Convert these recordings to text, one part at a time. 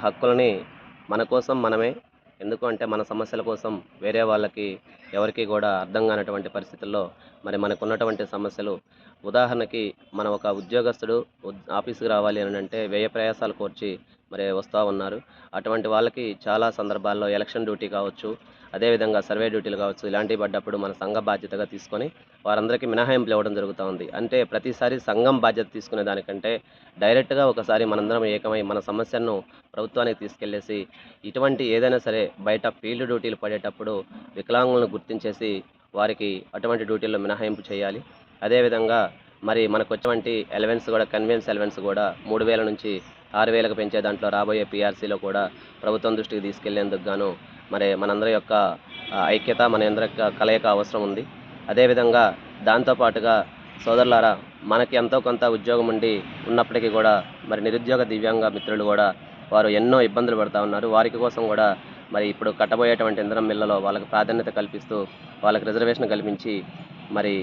హక్కులని మన కోసం మనమే. ఎందుకు అంటే మన సమస్యల కోసం వేరే వాళ్ళకి ఎవరికి కూడా అర్థం కానటువంటి పరిస్థితుల్లో మరి మనకు ఉన్నటువంటి సమస్యలు. ఉదాహరణకి మనం ఒక ఉద్యోగస్తుడు ఉద్- ఆఫీస్కి రావాలి అని అంటే వ్యయ ప్రయాసాలు కోర్చి మరి వస్తూ ఉన్నారు. అటువంటి వాళ్ళకి చాలా సందర్భాల్లో ఎలక్షన్ డ్యూటీ కావచ్చు అదేవిధంగా సర్వే డ్యూటీలు కావచ్చు ఇలాంటివి పడ్డప్పుడు మన సంఘ బాధ్యతగా తీసుకొని వారందరికీ మినహాయింపులు ఇవ్వడం జరుగుతూ ఉంది. అంటే ప్రతిసారి సంఘం బాధ్యత తీసుకునే దానికంటే డైరెక్ట్గా ఒకసారి మనందరం ఏకమై మన సమస్యను ప్రభుత్వానికి తీసుకెళ్ళేసి ఇటువంటి ఏదైనా సరే బయట ఫీల్డ్ డ్యూటీలు పడేటప్పుడు వికలాంగులను గుర్తించేసి వారికి అటువంటి డ్యూటీల్లో మినహాయింపు చేయాలి. అదేవిధంగా మరి మనకు వచ్చేటువంటి ఎలవెన్స్ కూడా కన్వీన్స్ ఎలవెన్స్ కూడా మూడు వేల నుంచి ఆరు వేలకు పెంచే దాంట్లో రాబోయే పీఆర్సీలో కూడా ప్రభుత్వం దృష్టికి తీసుకెళ్ళేందుకు గాను మరి మనందరి యొక్క ఐక్యత మన అందరి యొక్క కలయిక అవసరం ఉంది. అదేవిధంగా దాంతోపాటుగా సోదరులారా మనకి ఎంతో కొంత ఉద్యోగం ఉండి ఉన్నప్పటికీ కూడా మరి నిరుద్యోగ దివ్యాంగ మిత్రులు కూడా వారు ఎన్నో ఇబ్బందులు పడుతూ ఉన్నారు. వారికి కోసం కూడా మరి ఇప్పుడు కట్టబోయేటువంటి ఇంధనం మిల్లలో వాళ్ళకి ప్రాధాన్యత కల్పిస్తూ వాళ్ళకి రిజర్వేషన్ కల్పించి మరి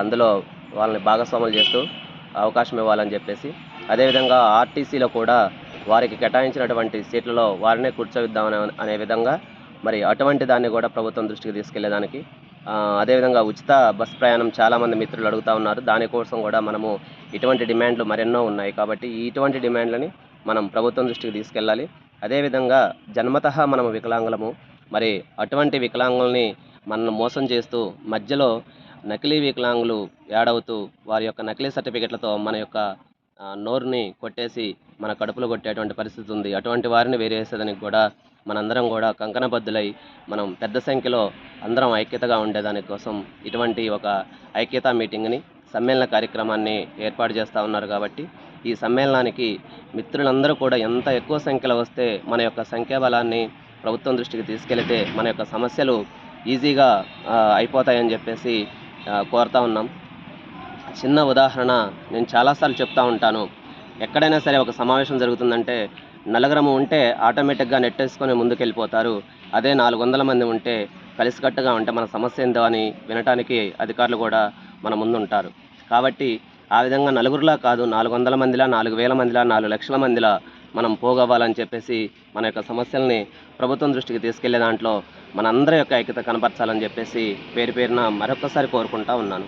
అందులో వాళ్ళని భాగస్వాములు చేస్తూ అవకాశం ఇవ్వాలని చెప్పేసి అదేవిధంగా ఆర్టీసీలో కూడా వారికి కేటాయించినటువంటి సీట్లలో వారినే కూర్చోవిద్దామని అనే విధంగా మరి అటువంటి దాన్ని కూడా ప్రభుత్వం దృష్టికి తీసుకెళ్ళేదానికి అదేవిధంగా ఉచిత బస్ ప్రయాణం చాలామంది మిత్రులు అడుగుతూ ఉన్నారు. దానికోసం కూడా మనము ఇటువంటి డిమాండ్లు మరెన్నో ఉన్నాయి కాబట్టి ఇటువంటి డిమాండ్లని మనం ప్రభుత్వం దృష్టికి తీసుకెళ్ళాలి. అదేవిధంగా జన్మత మనము వికలాంగులము. మరి అటువంటి వికలాంగుల్ని మనల్ని మోసం చేస్తూ మధ్యలో నకిలీ వికలాంగులు యాడవుతూ వారి యొక్క నకిలీ సర్టిఫికెట్లతో మన యొక్క నోరుని కొట్టేసి మన కడుపులో కొట్టేటువంటి పరిస్థితి ఉంది. అటువంటి వారిని వేరేసేదానికి కూడా మనందరం కూడా కంకణబద్దులై మనం పెద్ద సంఖ్యలో అందరం ఐక్యతగా ఉండేదాని కోసం ఇటువంటి ఒక ఐక్యతా మీటింగ్ని సమ్మేళన కార్యక్రమాన్ని ఏర్పాటు చేస్తూ ఉన్నారు కాబట్టి ఈ సమ్మేళనానికి మిత్రులందరూ కూడా ఎంత ఎక్కువ సంఖ్యలో వస్తే మన యొక్క సంఖ్యాబలాన్ని ప్రభుత్వం దృష్టికి తీసుకెళ్తే మన యొక్క సమస్యలు ఈజీగా అయిపోతాయని చెప్పేసి కోరుతా ఉన్నాం. చిన్న ఉదాహరణ నేను చాలాసార్లు చెప్తా ఉంటాను. ఎక్కడైనా సరే ఒక సమావేశం జరుగుతుందంటే నలుగురము ఉంటే ఆటోమేటిక్గా నెట్టేసుకొని ముందుకెళ్ళిపోతారు. అదే నాలుగు వందల మంది ఉంటే కలిసికట్టుగా ఉంటే మన సమస్య ఏందో అని వినటానికి అధికారులు కూడా మన ముందు ఉంటారు కాబట్టి ఆ విధంగా నలుగురిలా కాదు నాలుగు వందల మందిలా నాలుగు వేల మందిలా నాలుగు లక్షల మందిలా మనం పోగవ్వాలని చెప్పేసి మన యొక్క సమస్యల్ని ప్రభుత్వం దృష్టికి తీసుకెళ్ళే దాంట్లో మనందరి యొక్క ఐక్యత కనపరచాలని చెప్పేసి పేరు పేరున మరొకసారి కోరుకుంటా ఉన్నాను.